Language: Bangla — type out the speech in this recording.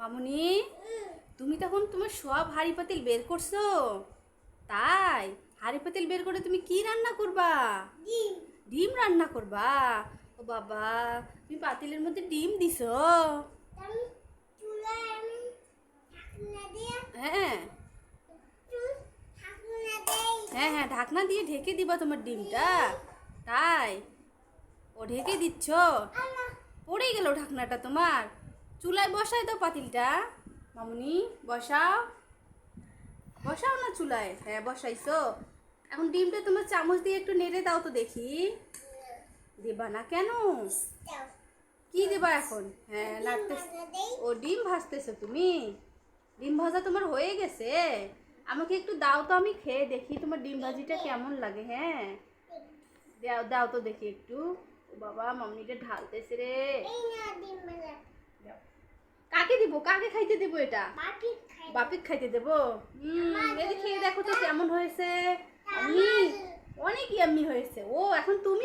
মামুনি তুমি তখন তোমার সব হাঁড়ি পাতিল বের করছ? তাই? হাঁড়ি পাতিল বের করে তুমি কি রান্না করবা? ডিম। রান্না করবা? ও বাবা তুমি পাতিলের মধ্যে ডিম দিছো? হ্যাঁ। হ্যাঁ হ্যাঁ ঢাকনা দিয়ে ঢেকে দিবা তোমার ডিমটা। তাই? ও ঢেকে দিচ্ছ? পড়ে গেল ঢাকনাটা তোমার? চুলায় বসাই দাও পাতিলটা। মামুনি বসাও। বসাও না চুলায়। হ্যাঁ বসাইছো। এখন ডিমটা তোমার চামচ দিয়ে একটু নেড়ে দাও তো দেখি। দেবা না কেন? কি দেবা এখন? হ্যাঁ নাড়তে ও ডিম ভাজতেছো তুমি? ডিম ভাজা তোমার হয়ে গেছে? আমাকে একটু দাও তো আমি খেয়ে দেখি তোমার ডিম ভাজিটা কেমন লাগে হ্যাঁ? দাও দাও তো দেখি একটু। ও বাবা মামনিটা ঢালতেছে রে। দিব কাকে খাইতে দেবো এটা? বাপিক খাইতে দেবো? এদিকে খেয়ে দেখো তো কেমন হয়েছে। আমি অনেক ইয়াম্মি হয়েছে। ও এখন তুমি